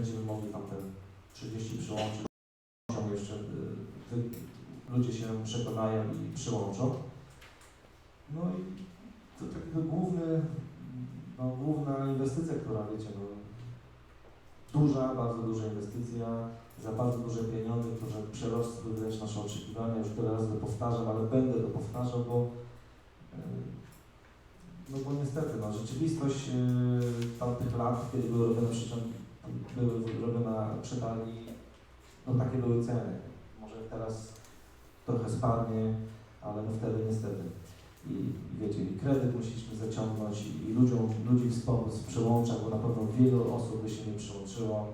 będziemy mogli tam te 30 przyłączyć. Jeszcze y, ludzie się przekonają i przyłączą. No i to taki główny, no, główna inwestycja, która wiecie, no, duża, bardzo duża inwestycja, za bardzo duże pieniądze, które przerosły wręcz nasze oczekiwania. Już tyle razy to powtarzam, ale będę to powtarzał, bo yy, no bo niestety, no, rzeczywistość yy, tamtych lat, kiedy były robione przyczyn, były robione przetargi, no takie były ceny. Może teraz trochę spadnie, ale no wtedy niestety. I, i wiecie, i kredyt musieliśmy zaciągnąć i, i ludziom, ludzi wspomóc w bo na pewno wielu osób by się nie przyłączyło.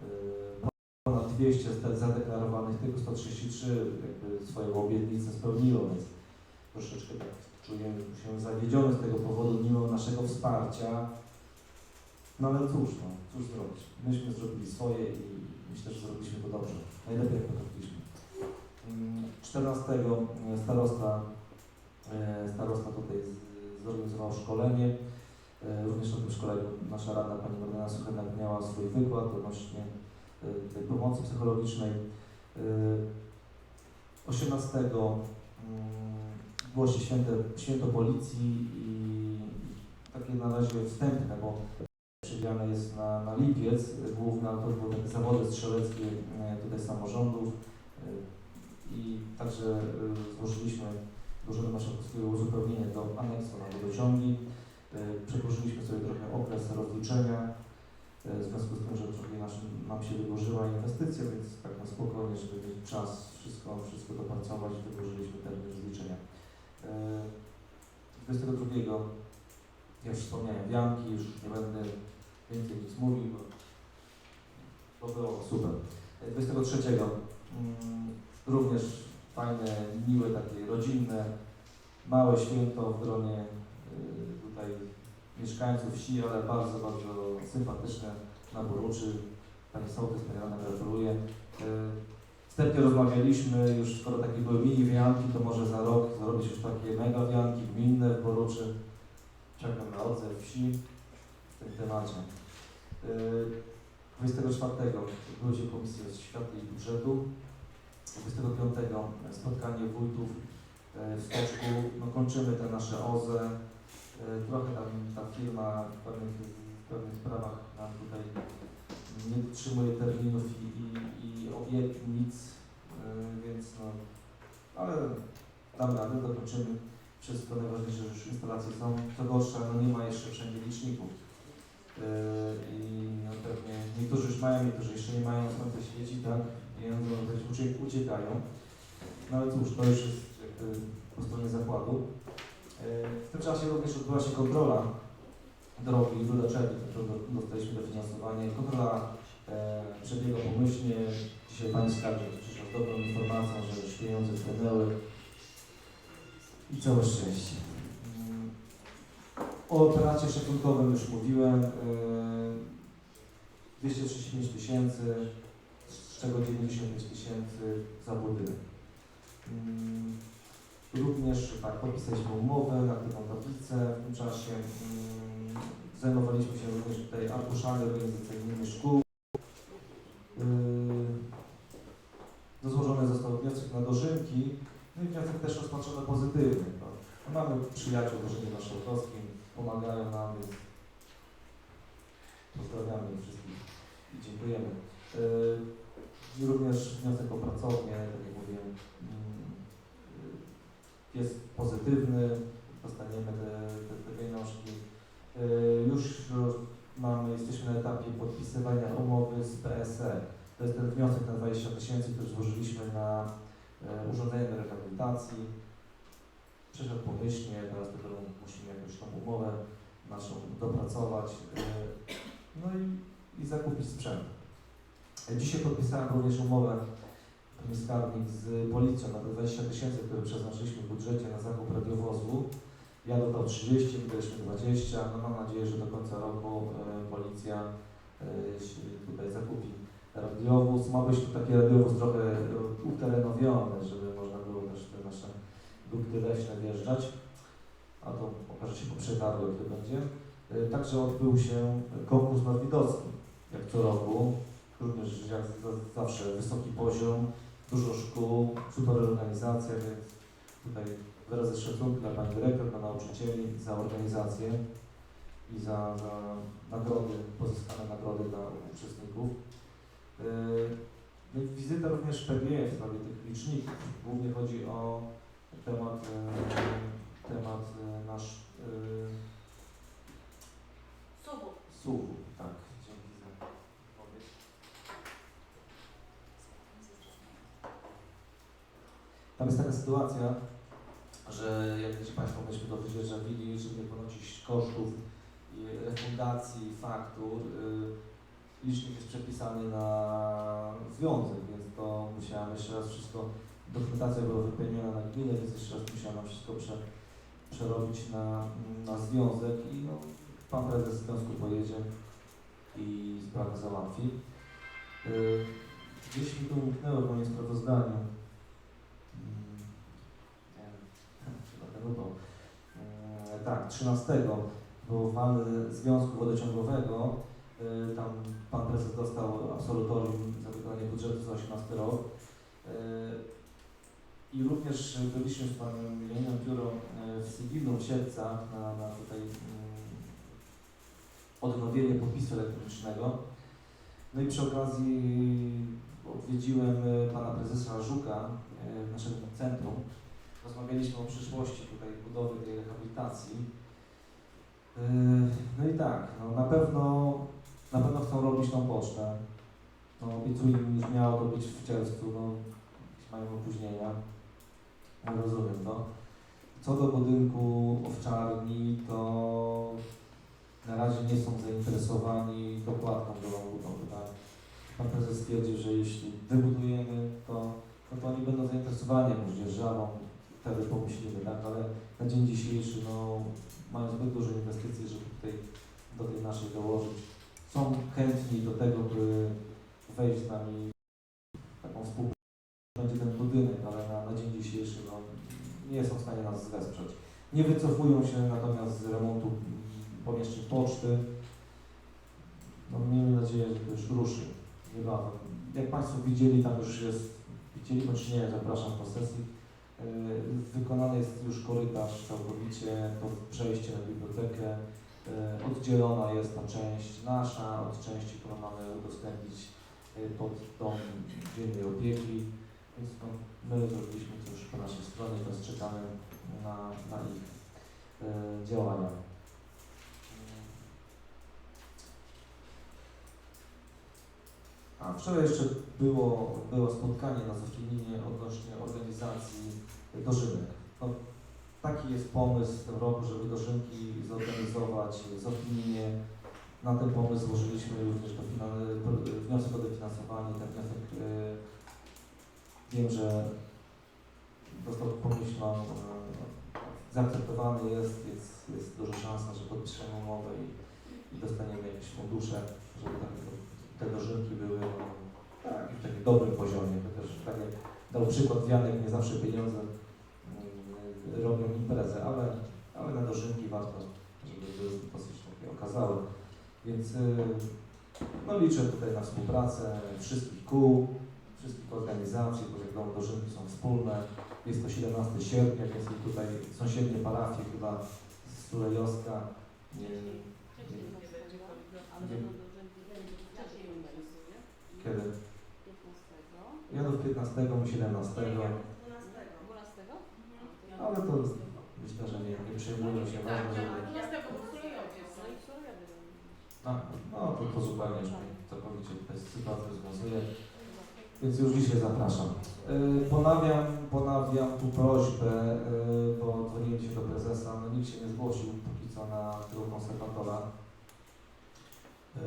Yy, ponad 200 zde- zadeklarowanych, tylko 133 jakby swoją obietnicę spełniło, więc troszeczkę tak czuję się zawiedziony z tego powodu, mimo naszego wsparcia. No ale cóż, no, cóż zrobić. Myśmy zrobili swoje i myślę, że zrobiliśmy to dobrze. Najlepiej jak potrafiliśmy. Mm, 14 starosta, e, starosta tutaj zorganizował szkolenie. E, Również na tym szkoleniu nasza rada, pani Magdalena Suchenak miała swój wykład odnośnie e, tej pomocy psychologicznej. E, 18 mm, było się święte, święto policji i takie na razie wstępne, bo przewidziane jest na, na lipiec główny, ale to były takie zawody strzeleckie e, tutaj samorządów e, i także e, złożyliśmy do Urzędu Marszałkowskiego uzupełnienie do aneksu na wodociągi. Przedłużyliśmy sobie trochę okres rozliczenia w związku z tym, że trochę nasz, nam się wydłużyła inwestycja, więc tak na spokojnie, żeby mieć czas wszystko, wszystko dopracować, wydłużyliśmy termin rozliczenia. E, 22 ja już wspomniałem Wianki, już nie będę więcej nic mówił, bo to było super. E, 23 mm, również fajne, miłe, takie rodzinne, małe święto w gronie y, tutaj mieszkańców wsi, ale bardzo, bardzo sympatyczne na Boruczy. Pani Sołtys, Pani Rada gratuluję. Y, Wstępnie rozmawialiśmy, już skoro takie były mini wianki, to może za rok zrobić już takie mega wianki gminne w Boruczy. Czekam na odzew wsi tym temacie. Y, 24 odbyły się komisje oświaty i budżetu. 25 spotkanie wójtów e, w Stoczku. No, kończymy te nasze OZE. E, Trochę tam ta firma w pewnych, w pewnych sprawach nam tutaj nie dotrzymuje terminów i, i, i obietnic, e, więc no, ale damy radę, dokończymy. Wszystko najważniejsze, że już instalacje są. Co gorsza, no nie ma jeszcze wszędzie liczników. Yy, I no pewnie niektórzy już mają, niektórzy jeszcze nie mają, słońce świeci, tak? Być ucie- uciekają. No ale cóż, to już jest jakby po stronie zakładu. Yy, W tym czasie również odbyła się kontrola drogi w Rudaczewni, którą do- dostaliśmy dofinansowanie. Kontrola e, przebiega pomyślnie. Dzisiaj Pani Skarbnik przyszła z dobrą informacją, że już pieniądze wpłynęły i całe szczęście. O operacie szacunkowym już mówiłem. Yy, 235 tysięcy, z czego 95 tysięcy za budynek. Mm, Również tak, podpisaliśmy umowę na taką tablicę w tym czasie. Mm, Zajmowaliśmy się również tutaj arkuszami organizacyjnymi szkół. Yy, Złożony został wniosek na dożynki, no i wniosek też rozpatrzony pozytywnie. No. Mamy przyjaciół w Urzędzie Marszałkowskim, pomagają nam, więc pozdrawiamy ich wszystkich i dziękujemy. Yy, również wniosek o pracownię, tak jak mówiłem, yy, jest pozytywny, dostaniemy te, te, te pieniążki. Yy, już mamy, jesteśmy na etapie podpisywania umowy z PSE. To jest ten wniosek na 20 tysięcy, który złożyliśmy na e, urządzenie do rehabilitacji. Przeszedł pomyślnie, teraz dopiero musimy jakąś tą umowę naszą dopracować. e, No i, i zakupić sprzęt. Dzisiaj podpisałem również umowę skarbnik z policją na te 20 tysięcy, które przeznaczyliśmy w budżecie na zakup radiowozu. Ja dodał 30, wydaliśmy 20. No mam nadzieję, że do końca roku e, policja się tutaj zakupi radiowóz. Ma być to taki radiowóz trochę uterenowiony, żeby można było też te nasze dukty leśne wjeżdżać. A to okaże się jak to będzie. E, Także odbył się konkurs nadwidowski. jak co roku. Również jak za- zawsze wysoki poziom, dużo szkół, super organizacja, więc tutaj wyrazy szacunku dla Pani Dyrektor, dla nauczycieli za organizację i za, za nagrody, pozyskane nagrody dla uczestników. Yy, Wizyta również PGE w sprawie tych liczników. Głównie chodzi o temat, yy, temat yy, nasz yy, Subu. SUV. Tak, dzięki za odpowiedź. Tam jest taka sytuacja, że jak wiecie Państwo, myśmy to wydzierżawili, żeby nie ponosić kosztów i refundacji faktur, y, licznik jest przepisany na związek, więc to musiałem jeszcze raz wszystko, dokumentacja była wypełniona na gminę, więc jeszcze raz musiałem wszystko prze, przerobić na, na związek i no, Pan Prezes związku pojedzie i sprawę załatwi. Y, Gdzieś mi to umknęło w moim sprawozdaniu. Mm, Nie wiem, chyba tego. Mm, Tak, 13 był wal Związku Wodociągowego. Y, Tam Pan Prezes dostał absolutorium za wykonanie budżetu za 18 rok. Y, I również byliśmy z Panem Milenią Biuro w Sygilu w Siedlcach na, na tutaj mm, odnowienie podpisu elektronicznego. No i przy okazji odwiedziłem e, pana prezesa Żuka e, w naszym centrum. Rozmawialiśmy o przyszłości tutaj budowy tej rehabilitacji. E, No i tak, no na pewno na pewno chcą robić tą pocztę. No obiecuję im, że miało to być w czerwcu, no mają opóźnienia. No rozumiem to. Co do budynku owczarni, to na razie nie są zainteresowani dopłatką do budowy, tak? Pan prezes stwierdził, że jeśli wybudujemy, to, no to oni będą zainteresowani jakąś dzierżawą, wtedy pomyślimy, tak? Ale na dzień dzisiejszy, no, mają zbyt duże inwestycje, żeby tutaj do tej naszej dołożyć. Są chętni do tego, by wejść z nami w taką współpracę. Będzie ten budynek, ale na, na dzień dzisiejszy, no, nie są w stanie nas wesprzeć. Nie wycofują się natomiast z remontu pomieszczeń poczty. No, miejmy nadzieję, że to już ruszy niebawem. Jak Państwo widzieli, tam już jest, widzieli bądź nie, zapraszam po sesji. Yy, Wykonany jest już korytarz całkowicie, to przejście na bibliotekę. Yy, Oddzielona jest ta część nasza od części, którą mamy udostępnić yy, pod dom dziennej opieki. Więc no, my zrobiliśmy to już po naszej stronie, teraz czekamy na, na ich yy, działania. A wczoraj jeszcze było, było spotkanie na Zofininie odnośnie organizacji dożynek. No, taki jest pomysł w tym roku, żeby dożynki zorganizować w. Na ten pomysł złożyliśmy również wniosek o dofinansowanie. Ten wniosek e, wiem, że został pomyślą, e, zaakceptowany jest, jest, jest duża szansa, że podpiszemy umowę i, i dostaniemy jakieś fundusze, żeby tak, te dożynki były tak, w takim dobrym poziomie. Chociaż tak jak dał przykład Janek, nie zawsze pieniądze mm, robią imprezę, ale, ale na dożynki warto, żeby były dosyć takie okazałe. Więc y, no, liczę tutaj na współpracę wszystkich kół, wszystkich organizacji, bo jak wiadomo dożynki są wspólne. Jest to 17 sierpnia, więc tutaj sąsiednie parafie chyba z Sulejowska. Nie, Nie. interesuje. kiedy? 15. Ja do 15, my 17. 12. Ale to myślę, że nie, nie przejmują się ważne, żeby... Jest tego w Sulejowie. No. A, no to, to zupełnie całkowicie tutaj sytuację rozwiązuje. Więc już dzisiaj zapraszam. Yy, ponawiam, ponawiam tu prośbę, yy, bo dzwoniłem się do prezesa, no nikt się nie zgłosił póki co na tego konserwatora. Yy,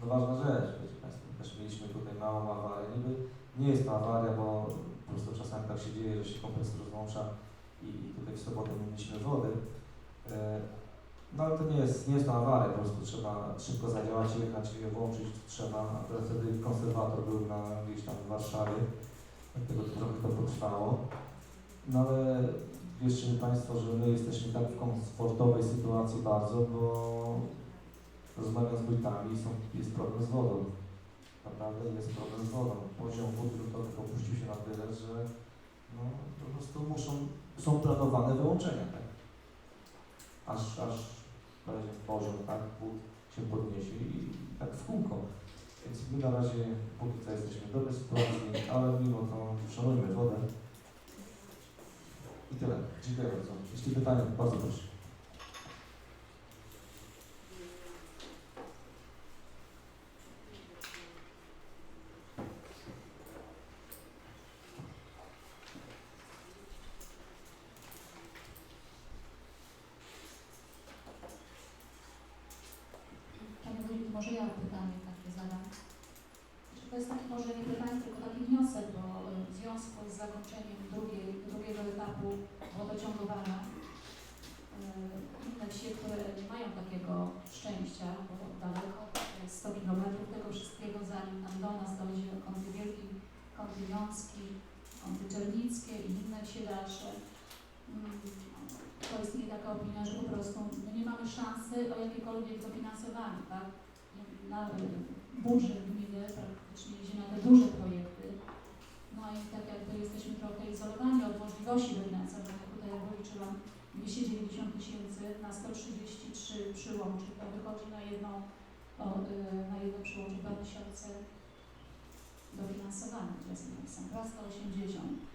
no ważna rzecz, wiecie Państwo, też mieliśmy tutaj małą awarię. Niby nie jest to awaria, bo po prostu czasami tak się dzieje, że się kompresor rozłącza i tutaj w sobotę mieliśmy wody. No ale to nie jest, nie jest to awaria, po prostu trzeba szybko zadziałać, jechać, je włączyć trzeba, wtedy konserwator był na, gdzieś tam w Warszawie, dlatego to trochę to potrwało. No ale wierzcie mi Państwo, że my jesteśmy tak w komfortowej sytuacji bardzo, bo rozmawiam z wójtami, są, jest problem z wodą. Naprawdę jest problem z wodą. Poziom wód gruntowych opuścił się na tyle, że no, po prostu muszą, są planowane wyłączenia, tak? Aż, aż będzie poziom tak, się podniesie i tak w kółko. Więc my na razie póki co jesteśmy w dobrej sytuacji, ale mimo to szanujmy wodę. I tyle. Dziękuję bardzo. Jeśli pytania, bardzo proszę. Panie Wójtu, może ja pytanie takie zadam. Czy to jest takie może nie pytanie, tylko taki wniosek, bo e, w związku z zakończeniem drugiej, drugiego etapu wodociągowania e, inne wsie, które nie mają takiego szczęścia, bo daleko, to jest 100 km tego wszystkiego, zanim tam do nas dojdzie Kąty Wielki, Kąty Jącki, Kąty Czernickie i inne wsie dalsze. Mm, To jest nie taka opinia, że po prostu my nie mamy szansy o jakiekolwiek dofinansowanie, tak? Na y, budżet gminy praktycznie idzie na te duże projekty. No i tak jakby jesteśmy trochę izolowani od możliwości dofinansowania. Tutaj jak wyliczyłam 290 tysięcy na 133 przyłączy, to wychodzi na jedną, y, na jedno przyłącze 2000 dofinansowane, to jest napisane, raz 180.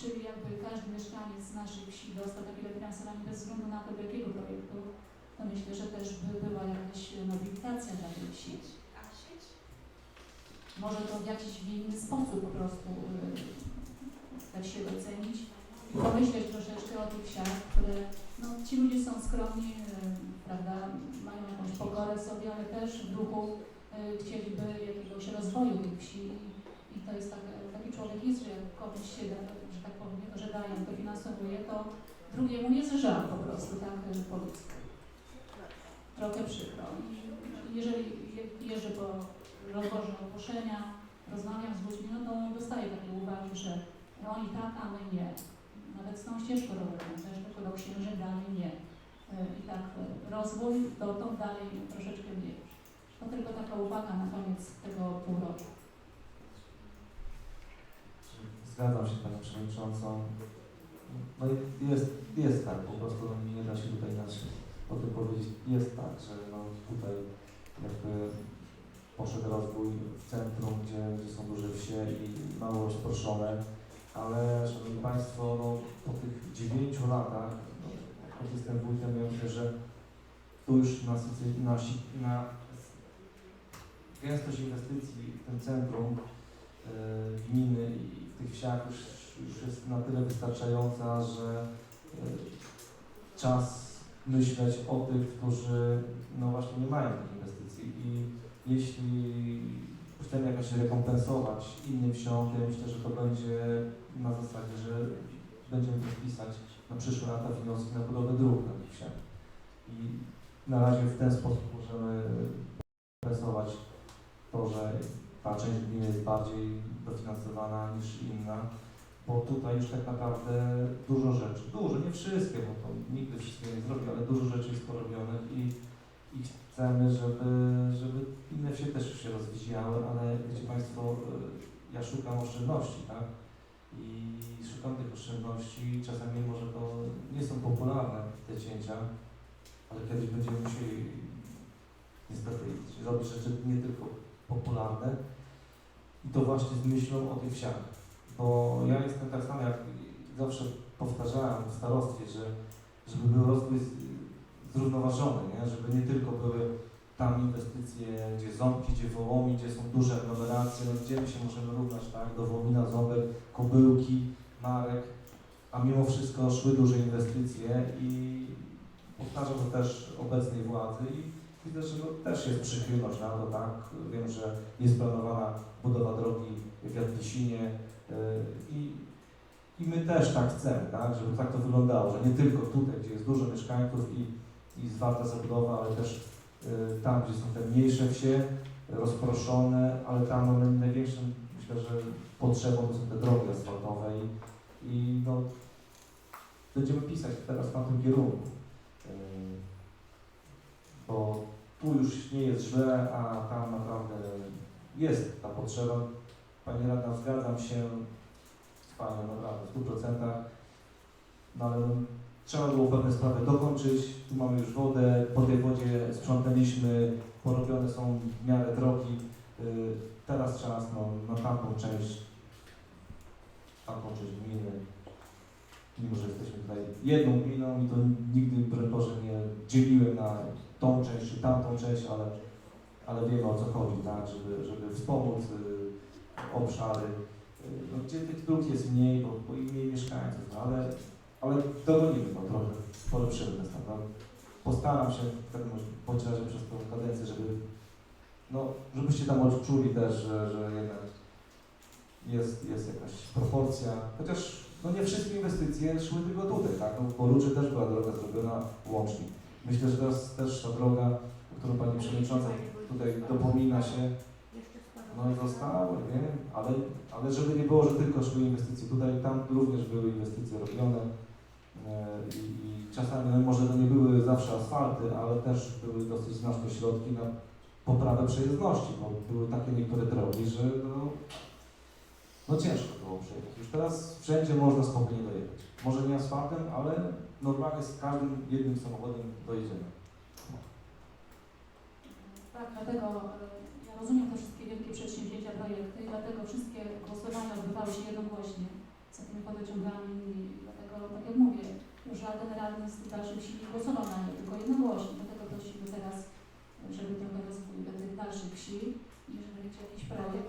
Czyli jakby każdy mieszkaniec z naszej wsi dostał takie dofinansowanie bez względu na to, do jakiego projektu, to myślę, że też by była jakaś mobilitacja dla tej wsi. Może to w jakiś inny sposób po prostu yy, tak się docenić pomyśleć troszeczkę o tych wsiach, które, no ci ludzie są skromni, yy, prawda, mają jakąś pokorę sobie, ale też w duchu yy, chcieliby jakiegoś rozwoju tych wsi i to jest tak, taki człowiek jest, że jak komuś się da, że tak powiem, nie że daje, to finansowuje, to drugiemu jest żal po prostu, tak y, po ludzku. Trochę przykro. Jeżeli je- jeżdżę po rozwożę ogłoszenia, rozmawiam z ludźmi, no to dostaję takie uwagi, że oni tak, a my nie. Tą ścieżką rowerową też tylko do księży dalej nie. Y, I tak y, rozwój dotąd dalej troszeczkę mniej. To tylko taka uwaga na koniec tego półrocza. Zgadzam się Panią Przewodniczącą. No jest, jest tak, po prostu no, nie da się tutaj inaczej o tym powiedzieć. Jest tak, że no, tutaj jakby poszedł rozwój w centrum, gdzie, gdzie są duże wsie i mało rozproszone, ale Szanowni Państwo, no, po tych dziewięciu latach, no, jestem wójtem, ja myślę, że tu już na, na, na gęstość inwestycji w tym centrum e, gminy i w tych wsiach już, już jest na tyle wystarczająca, że e, czas myśleć o tych, którzy no właśnie nie mają tych inwestycji. I jeśli chcemy jakoś rekompensować innym wsiom, to ja myślę, że to będzie na zasadzie, że będziemy podpisać na przyszłe lata wnioski na budowę dróg na tych wsiach. I na razie w ten sposób możemy kompensować to, że ta część gminy jest bardziej dofinansowana niż inna, bo tutaj już tak naprawdę dużo rzeczy, dużo, nie wszystkie, bo to nigdy wszystkiego nie zrobi, ale dużo rzeczy jest porobionych i, i chcemy, żeby, żeby inne wsie też się rozwijały, ale wiecie Państwo, y, ja szukam oszczędności, tak? I szukam tych oszczędności, czasami może to nie są popularne te cięcia, ale kiedyś będziemy musieli niestety robić rzeczy nie tylko popularne i to właśnie z myślą o tych wsiach. Bo ja jestem tak samo jak zawsze powtarzałem w starostwie, że żeby był rozwój zrównoważony, nie? żeby nie tylko były tam inwestycje, gdzie Ząbki, gdzie Wołomi, gdzie są duże aglomeracje, no gdzie my się możemy równać, tak, do Wołomina, Ząbek, Kobyłki, Marek, a mimo wszystko szły duże inwestycje i powtarzam to też obecnej władzy i widzę, że też jest przychylność na to, tak, wiem, że jest planowana budowa drogi w Jadwisinie yy, i, i my też tak chcemy, tak, żeby tak to wyglądało, że nie tylko tutaj, gdzie jest dużo mieszkańców i, i zwarta zabudowa, ale też yy, tam, gdzie są te mniejsze wsie, rozproszone, ale tam no, naj- największym, myślę, że potrzebą to są te drogi asfaltowe i, i no, będziemy pisać teraz w tamtym kierunku, yy, bo tu już nie jest źle, a tam naprawdę jest ta potrzeba. Pani radna, zgadzam się z Panią naprawdę w 100%. No ale trzeba było pewne sprawy dokończyć. Tu mamy już wodę, po tej wodzie sprzątaliśmy, porobione są w miarę drogi. Y, Teraz czas no, na tamtą część, tamtą część gminy. Mimo, że jesteśmy tutaj jedną gminą i to nigdy, broń Boże, nie dzieliłem na tą część czy tamtą część, ale, ale wiemy o co chodzi, tak, żeby, żeby wspomóc y, obszary, y, no, gdzie tych dróg jest mniej, bo, bo i mniej mieszkańców, no, ale, ale dogonimy to trochę, polepszymy stan. No. Postaram się każdym bądź razie przez tą kadencję, żeby no, żebyście tam odczuli też, że, że jednak jest, jest jakaś proporcja, chociaż no nie wszystkie inwestycje szły tylko tutaj, tak, no, w Boruczy też była droga zrobiona łącznik. Myślę, że teraz też ta droga, o którą Pani Przewodnicząca tutaj dopomina się, no i zostały, nie? Ale, ale żeby nie było, że tylko szły inwestycje tutaj, tam również były inwestycje robione i, i czasami może to nie były zawsze asfalty, ale też były dosyć znaczne środki na poprawę przejezdności, bo były takie niektóre drogi, że no, no ciężko było przejechać. Już teraz wszędzie można spokojnie dojechać. Może nie asfaltem, ale normalnie z każdym jednym samochodem dojedziemy. Tak, dlatego e, ja rozumiem te wszystkie wielkie przedsięwzięcia, projekty i dlatego wszystkie głosowania odbywały się jednogłośnie za tymi wodociągami i dlatego, tak jak mówię, żaden radny z dalszych wsi nie głosował na nie, tylko jednogłośnie. Dlatego prosimy teraz, żeby trochę rozwój tych dalszych wsi i jeżeli będzie jakiś projekt,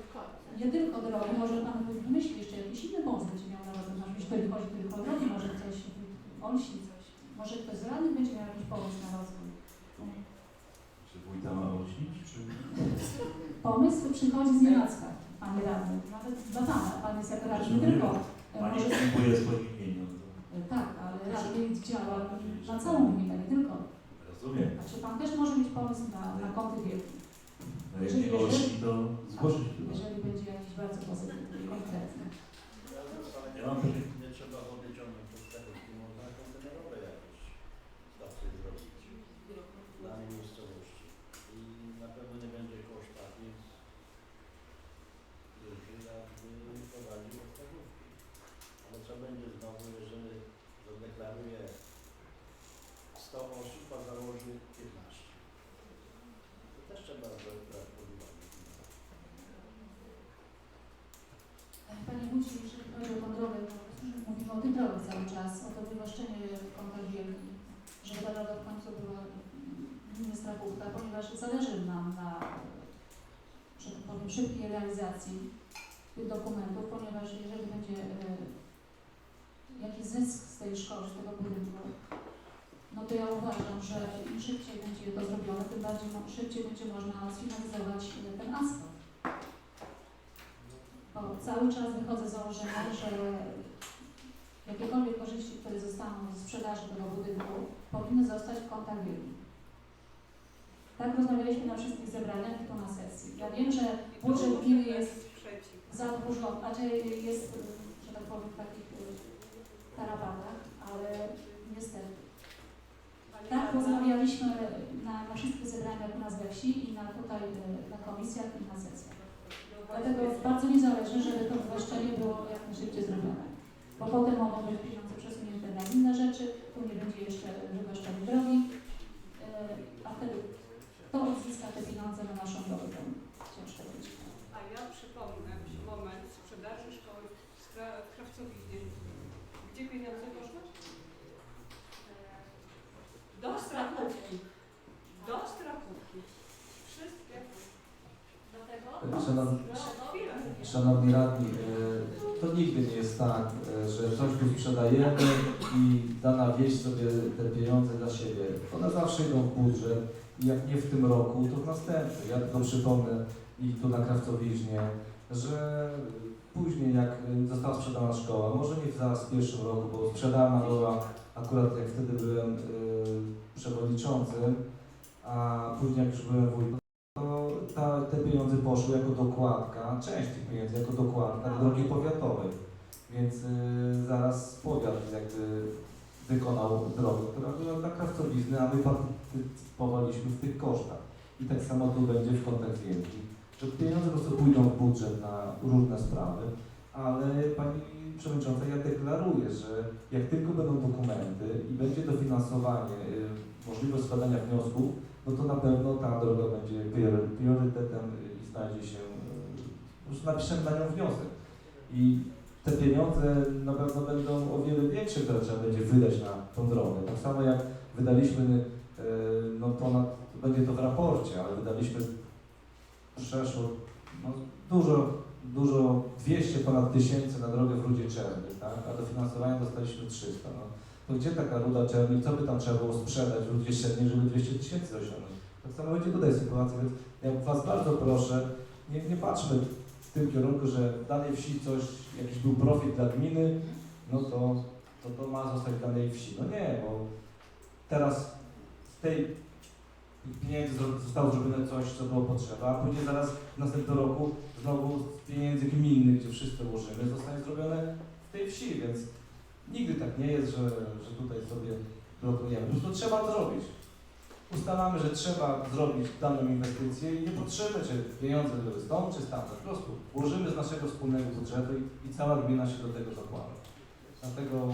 nie tylko drogi, może Pan wymyśli jeszcze jakiś inny pomysł będzie miał na rozwój, jeśli chodzi chodzi tylko o drogi, może ktoś w Olsi coś, może ktoś z radnych będzie miał jakiś pomysł na rozwój. Czy wójta ma ośnić, czy... Pomysł przychodzi z Nienacka, Panie Radny, nawet dla Pana, Pan jest jako radny tylko. e, Pani Może, dziękuję swoim imieniem. E, tak, ale radny działa na całą gminę, nie tylko. Rozumiem. A czy Pan też może mieć pomysł na, na kąty wielkie, No nie ośni, to zgłosić chyba. jeżeli będzie jakiś bardzo pozytywny, konkretny. Ja mam pytanie. Nie trzeba wody ciągnąć przez te rynki, można kontenerowe jakieś stacje zrobić w danej miejscowości. I na pewno nie będzie koszt taki duży, jakby prowadził odstawówki. Ale co będzie znowu, jeżeli zadeklaruje 100 osób, a założy 15? To też trzeba brać pod uwagę. Panie Wójcie, jeżeli chodzi o tą drogę, to mówimy o tych drogach cały czas, o to wywłaszczenie kąta wielki, żeby ta droga w końcu była gminy Strachówka, ponieważ zależy nam na, tak powiem, szybkiej realizacji tych dokumentów, ponieważ jeżeli będzie e, jakiś zysk z tej szkoły, z tego budynku, no to ja uważam, że im szybciej będzie to zrobione, tym bardziej szybciej będzie można sfinalizować ten asfalt. Bo cały czas wychodzę z założenia, że jakiekolwiek korzyści, które zostaną z sprzedaży tego budynku, powinny zostać w kontach wielkich. Tak rozmawialiśmy na wszystkich zebraniach i tu na sesji. Ja wiem, że budżet gminy jest zadłużony, znaczy jest, że tak powiem, w takich y, tarapatach, ale niestety. Tak rozmawialiśmy na, na wszystkich zebraniach u nas we wsi i na tutaj y, na komisjach i na sesjach. Dlatego bardzo mi zależy, żeby to wywłaszczenie było jak najszybciej zrobione. Bo potem mogą być pieniądze przesunięte na inne rzeczy, tu nie będzie jeszcze wywłaszczenia drogi, yy, a wtedy kto odzyska te pieniądze na naszą drogę? Ciężko będzie. A ja przypomnę moment sprzedaży szkoły w Krawcowinie. Gdzie pieniądze poszły? Do strachówki. Do strachówki. Wszystkie. Szanowni, Chwilę. Szanowni Radni, e, to nigdy nie jest tak, e, że coś tu sprzedajemy i dana wieś sobie te pieniądze dla siebie. One zawsze idą w budżet i jak nie w tym roku, to w następnym. Ja tylko przypomnę i tu na Krawcowiźnie, że później jak została sprzedana szkoła, może nie zaraz w pierwszym roku, bo sprzedana była akurat jak wtedy byłem e, przewodniczącym, a później jak już byłem wójtem, to ta, te pieniądze poszły jako dokładka, część tych pieniędzy jako dokładka do drogi powiatowej. Więc y, zaraz powiat jakby wykonał drogę, która była dla krawcowizny, a my partycypowaliśmy w tych kosztach. I tak samo tu będzie w kontakt wielki, że pieniądze po prostu pójdą w budżet na różne sprawy, ale Pani Przewodnicząca, ja deklaruję, że jak tylko będą dokumenty i będzie dofinansowanie, y, możliwość składania wniosków, no to na pewno ta droga będzie priory- priorytetem i znajdzie się, po prostu napiszemy na nią wniosek. I te pieniądze na pewno będą o wiele większe, które trzeba będzie wydać na tą drogę. Tak samo jak wydaliśmy, y, no ponad, będzie to w raporcie, ale wydaliśmy przeszło, no dużo, dużo, 200 ponad tysięcy na drogę w Rudzie Czerny, tak? a dofinansowania dostaliśmy 300. No. To gdzie taka Ruda Czerny, co by tam trzeba było sprzedać w Rudzie Czerni, żeby 200 tysięcy osiągnąć? Tak samo będzie tutaj sytuacja, więc ja Was bardzo proszę, nie, nie patrzmy w tym kierunku, że w danej wsi coś, jakiś był profit dla gminy, no to, to, to ma zostać w danej wsi. No nie, bo teraz z tej pieniędzy zostało zrobione coś, co było potrzeba, a później zaraz w następnym roku znowu z pieniędzy gminnych, gdzie wszyscy ułożymy, zostanie zrobione w tej wsi, więc nigdy tak nie jest, że, że tutaj sobie blokujemy. Po prostu trzeba to zrobić. Ustalamy, że trzeba zrobić daną inwestycję i nie potrzebujemy, czy pieniądze były stąd, czy stamtąd. Po prostu włożymy z naszego wspólnego budżetu i, i cała gmina się do tego dokłada. Dlatego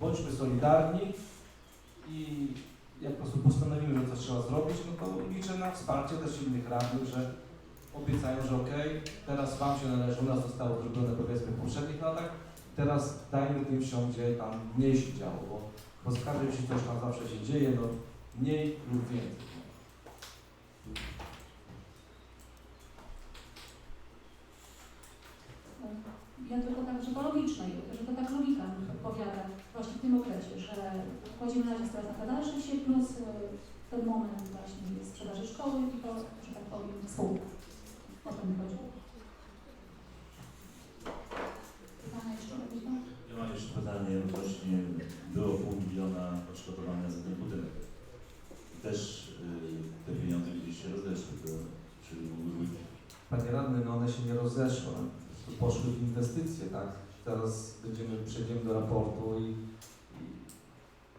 bądźmy solidarni i jak po prostu postanowimy, że coś trzeba zrobić, no to liczę na wsparcie też innych radnych, że obiecają, że okej, teraz Wam się należy, u nas zostało zrobione powiedzmy w poprzednich latach, teraz dajmy tym wsiom, gdzie tam mniej się działo, bo, bo z każdej wsi coś tam zawsze się dzieje, no mniej lub więcej. Ja tylko tak, że to logiczne, że to tak logika powiada właśnie w tym okresie, że kładziemy nacisk teraz na te dalsze się plus y, ten moment właśnie sprzedaży szkoły i to, że tak powiem, spółka. O to mi chodziło. Pytania jeszcze jakieś tam? Ja mam jeszcze pytanie odnośnie, było pół miliona odszkodowania za ten budynek. Też y, te pieniądze gdzieś się rozeszły, to czy mógłby być Panie radny, no one się nie rozeszły, to poszły w inwestycje, tak? Teraz będziemy, przejdziemy do raportu i, i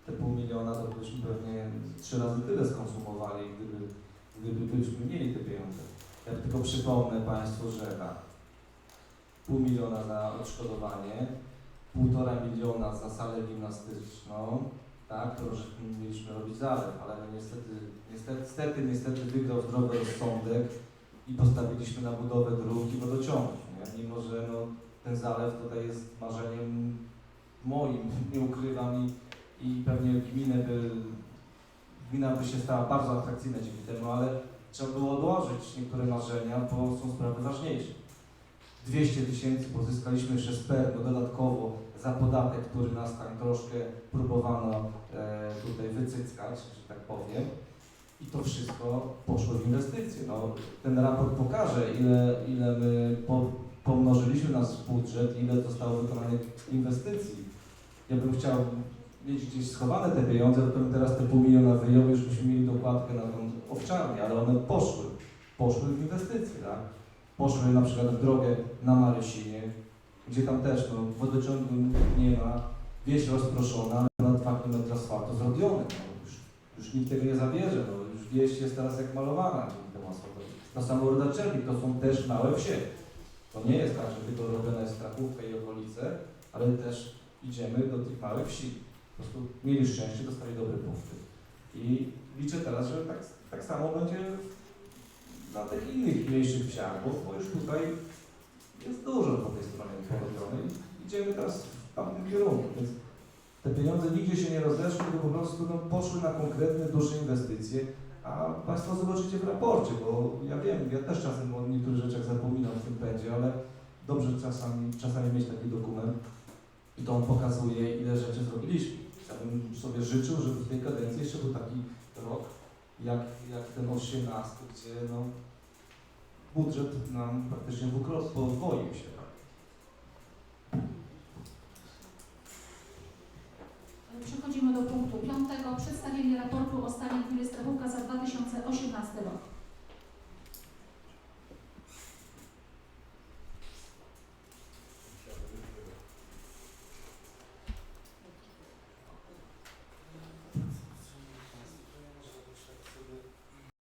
te pół miliona to byśmy pewnie trzy razy tyle skonsumowali, gdyby, gdyby byśmy mieli te pieniądze. Ja tylko przypomnę Państwu, że tak, pół miliona za odszkodowanie, półtora miliona za salę gimnastyczną, tak, to że mieliśmy robić zalew, ale niestety, niestety, niestety, niestety wygrał zdrowy rozsądek i postawiliśmy na budowę dróg i wodociągów, nie? mimo że no, ten zalew tutaj jest marzeniem moim, nie ukrywam i, i pewnie gminę by, gmina by się stała bardzo atrakcyjna dzięki temu, ale trzeba było odłożyć niektóre marzenia, bo są sprawy ważniejsze. 200 tysięcy pozyskaliśmy jeszcze z dodatkowo za podatek, który nas tam troszkę próbowano e, tutaj wycyckać, że tak powiem. I to wszystko poszło w inwestycje. No, ten raport pokaże, ile, ile my po, pomnożyliśmy nasz budżet, ile zostało wykonanych inwestycji. Ja bym chciał mieć gdzieś schowane te pieniądze, to bym teraz te pół miliona wyjął, już byśmy mieli dokładkę na tą owczarnię, ale one poszły. Poszły w inwestycje, tak? Poszły na przykład w drogę na Marysinie, gdzie tam też no, wodociągu nie ma, wieś rozproszona, na dwa kilometry asfaltu zrobione. No, już, już nikt tego nie zabierze, no, już wieś jest teraz jak malowana. To samo Ruda Czernik, to są też małe wsie. To nie jest tak, że tylko robione jest Krakówka i okolice, ale też idziemy do tych małych wsi. Po prostu mieli szczęście, dostali dobre punkty. I liczę teraz, że tak, tak samo będzie na tych innych mniejszych wsiach, bo, już tutaj jest dużo po tej stronie porobione i idziemy teraz w tamtym kierunku, więc te pieniądze nigdzie się nie rozeszły, tylko po prostu no, poszły na konkretne, duże inwestycje, a Państwo zobaczycie w raporcie, bo ja wiem, ja też czasem o niektórych rzeczach zapominam w tym pędzie, ale dobrze czasami, czasami mieć taki dokument i to on pokazuje, ile rzeczy zrobiliśmy. Ja bym sobie życzył, żeby w tej kadencji jeszcze był taki rok, jak, jak ten 18, gdzie no, budżet nam praktycznie dwukrotnie podwoił się. Przechodzimy do punktu piątego. Przedstawienie raportu o stanie gminy za 2018 rok.